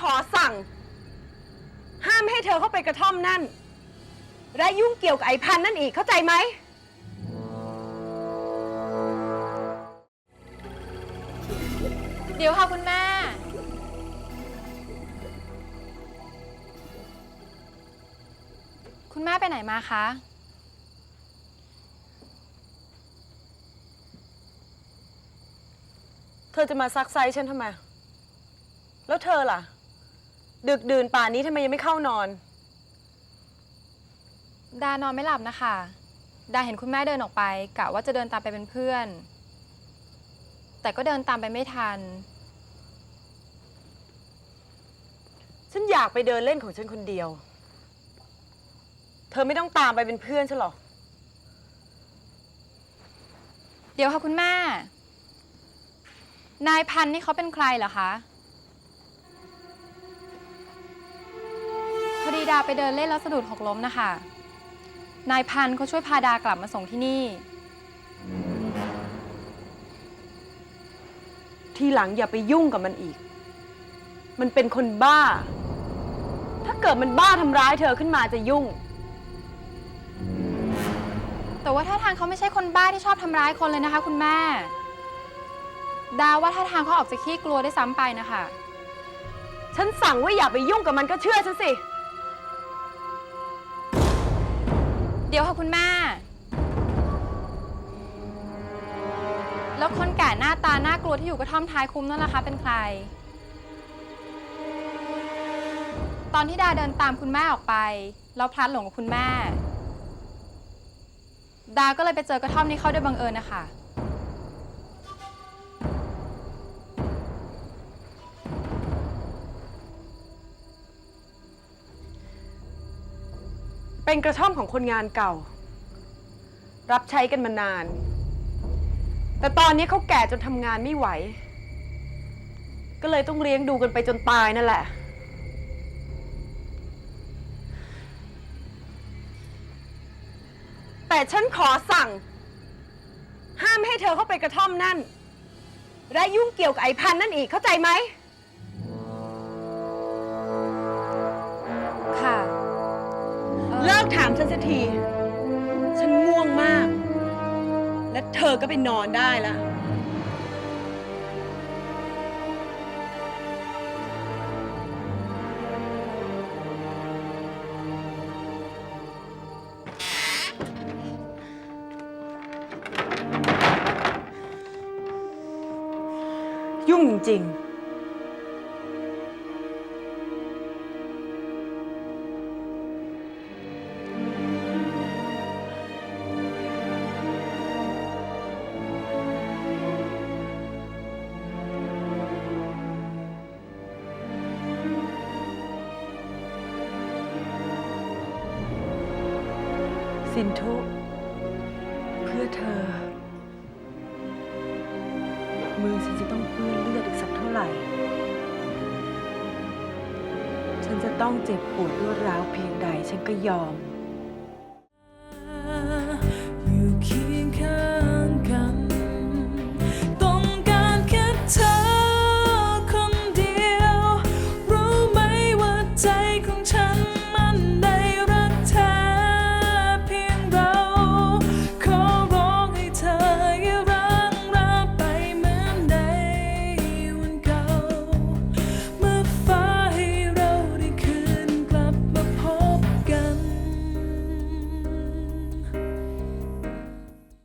ขอสั่ง ห้ามให้เธอเข้าไปกระท่อมนั่น และยุ่งเกี่ยวกับไอ้พันนั่นอีกเข้าใจไหม เดี๋ยวค่ะคุณแม่ คุณแม่ไปไหนมาคะ เธอจะมาซักไซส์ฉันทำไม แล้วเธอล่ะ ดึกดื่นป่านนี้ทำไมยังไม่เข้านอน ดานอนไม่หลับนะคะ ดาเห็นคุณแม่เดินออกไปกะว่าจะเดินตามไปเป็นเพื่อน แต่ก็เดินตามไปไม่ทัน ฉันอยากไปเดินเล่นของฉันคนเดียว เธอไม่ต้องตามไปเป็นเพื่อนฉันหรอก เดี๋ยวค่ะคุณแม่ นายพันธุ์นี่เขาเป็นใครเหรอคะ ดีดาไปเดินเล่นแล้วสะดุดหกล้มนะคะ นายพันธุ์เขาช่วยพาดากลับมาส่งที่นี่ ทีหลังอย่าไปยุ่งกับมันอีก มันเป็นคนบ้า ถ้าเกิดมันบ้าทำร้ายเธอขึ้นมาจะยุ่ง แต่ว่าท่าทางเขาไม่ใช่คนบ้าที่ชอบทำร้ายคนเลยนะคะ คุณแม่ ดาว่าท่าทางเขาออกจะขี้กลัวได้วยซ้ำไปนะคะ ฉันสั่งว่าอย่าไปยุ่งกับมันก็เชื่อฉันสิ เดี๋ยวค่ะคุณแม่ แล้วคนแก่หน้าตาน่ากลัวที่อยู่กระท่อมท้ายคุ้มนั่นล่ะคะเป็นใคร ตอนที่ดาเดินตามคุณแม่ออกไป เราพลัดหลงกับคุณแม่ ดาก็เลยไปเจอกระท่อมนี้เข้าโดยบังเอิญนะคะ เป็นกระท่อมของคนงานเก่า รับใช้กันมานาน แต่ตอนนี้เขาแก่จนทำงานไม่ไหว ก็เลยต้องเลี้ยงดูกันไปจนตายนั่นแหละ แต่ฉันขอสั่ง ห้ามให้เธอเข้าไปกระท่อมนั่น และยุ่งเกี่ยวกับไอ้พันนั่นอีกเข้าใจไหม เอ่อเลิกถามฉันสักที ฉันง่วงมาก และเธอก็ไปนอนได้ละยุ่งจริง สินทุเพื่อเธอ มือฉันจะต้องเปื้อนเลือดอีกสักเท่าไหร่ ฉันจะต้องเจ็บปวดรวดร้าวเพียงใดฉันก็ยอม